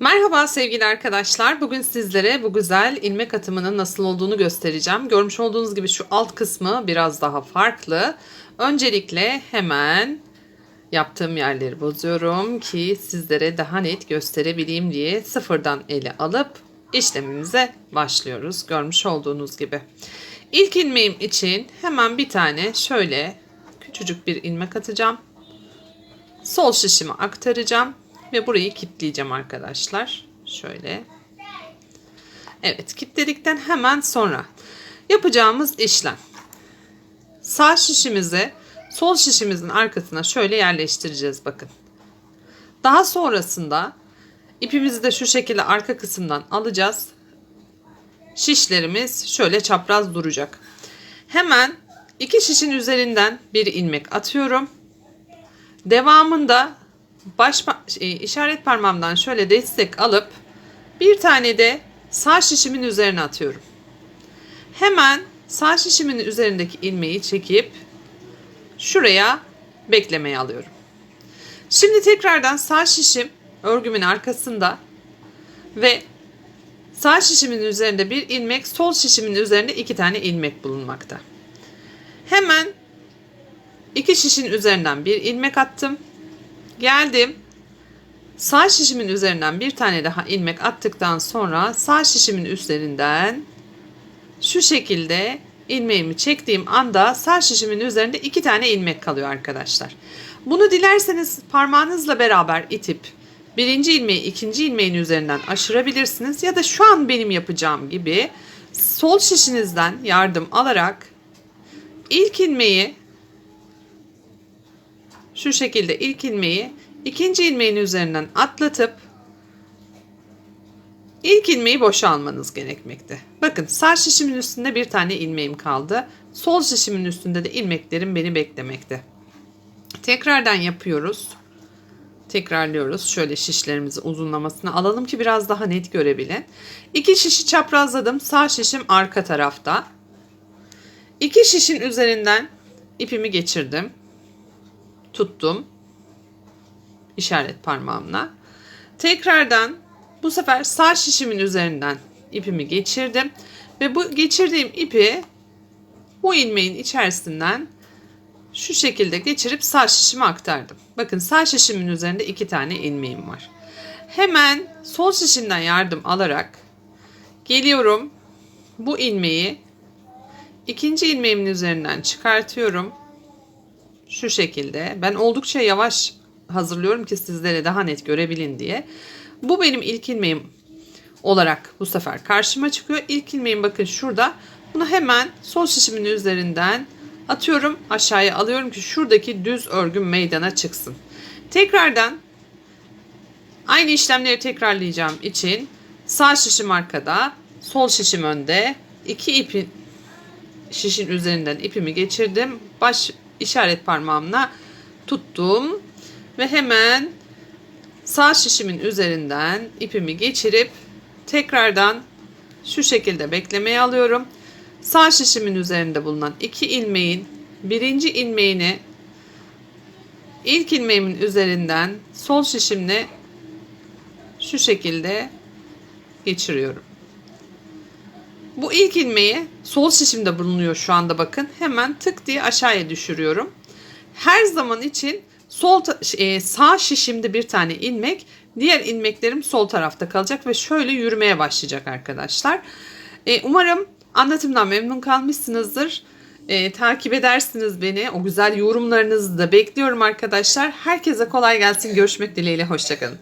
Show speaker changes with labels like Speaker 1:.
Speaker 1: Merhaba sevgili arkadaşlar. Bugün sizlere bu güzel ilmek atımının nasıl olduğunu göstereceğim. Görmüş olduğunuz gibi şu alt kısmı biraz daha farklı. Öncelikle hemen yaptığım yerleri bozuyorum ki sizlere daha net gösterebileyim diye sıfırdan ele alıp işlemimize başlıyoruz. Görmüş olduğunuz gibi. İlk ilmeğim için hemen bir tane şöyle küçücük bir ilmek atacağım. Sol şişimi aktaracağım ve burayı kilitleyeceğim arkadaşlar. Şöyle. Evet, kilitledikten hemen sonra yapacağımız işlem. Sağ şişimizi sol şişimizin arkasına şöyle yerleştireceğiz bakın. Daha sonrasında ipimizi de şu şekilde arka kısımdan alacağız. Şişlerimiz şöyle çapraz duracak. Hemen iki şişin üzerinden bir ilmek atıyorum. Devamında baş e, işaret parmağımdan şöyle destek alıp bir tane de sağ şişimin üzerine atıyorum. Hemen sağ şişimin üzerindeki ilmeği çekip şuraya beklemeye alıyorum. Şimdi tekrardan sağ şişim örgümün arkasında ve sağ şişimin üzerinde bir ilmek, sol şişimin üzerinde iki tane ilmek bulunmakta. Hemen iki şişin üzerinden bir ilmek attım. Geldim. Sağ şişimin üzerinden bir tane daha ilmek attıktan sonra sağ şişimin üzerinden şu şekilde ilmeğimi çektiğim anda sağ şişimin üzerinde iki tane ilmek kalıyor arkadaşlar. Bunu dilerseniz parmağınızla beraber itip birinci ilmeği ikinci ilmeğin üzerinden aşırabilirsiniz ya da şu an benim yapacağım gibi sol şişinizden yardım alarak ilk ilmeği şu şekilde ilk ilmeği ikinci ilmeğin üzerinden atlatıp ilk ilmeği boşa almanız gerekmekte. Bakın sağ şişimin üstünde bir tane ilmeğim kaldı. Sol şişimin üstünde de ilmeklerim beni beklemekte. Tekrardan yapıyoruz. Tekrarlıyoruz. Şöyle şişlerimizi uzunlamasını alalım ki biraz daha net görebilin. İki şişi çaprazladım. Sağ şişim arka tarafta. İki şişin üzerinden ipimi geçirdim tuttum işaret parmağımla. Tekrardan bu sefer sağ şişimin üzerinden ipimi geçirdim ve bu geçirdiğim ipi bu ilmeğin içerisinden şu şekilde geçirip sağ şişime aktardım. Bakın sağ şişimin üzerinde iki tane ilmeğim var. Hemen sol şişimden yardım alarak geliyorum. Bu ilmeği ikinci ilmeğimin üzerinden çıkartıyorum şu şekilde. Ben oldukça yavaş hazırlıyorum ki sizlere daha net görebilin diye. Bu benim ilk ilmeğim olarak bu sefer karşıma çıkıyor. İlk ilmeğim bakın şurada. Bunu hemen sol şişimin üzerinden atıyorum aşağıya alıyorum ki şuradaki düz örgüm meydana çıksın. Tekrardan aynı işlemleri tekrarlayacağım için sağ şişim arkada, sol şişim önde. iki ipin şişin üzerinden ipimi geçirdim. Baş işaret parmağımla tuttum ve hemen sağ şişimin üzerinden ipimi geçirip tekrardan şu şekilde beklemeye alıyorum. Sağ şişimin üzerinde bulunan iki ilmeğin birinci ilmeğini ilk ilmeğimin üzerinden sol şişimle şu şekilde geçiriyorum. Bu ilk ilmeği sol şişimde bulunuyor şu anda bakın. Hemen tık diye aşağıya düşürüyorum. Her zaman için sol e, sağ şişimde bir tane ilmek, diğer ilmeklerim sol tarafta kalacak ve şöyle yürümeye başlayacak arkadaşlar. E, umarım anlatımdan memnun kalmışsınızdır. E, takip edersiniz beni. O güzel yorumlarınızı da bekliyorum arkadaşlar. Herkese kolay gelsin. Görüşmek dileğiyle. Hoşçakalın.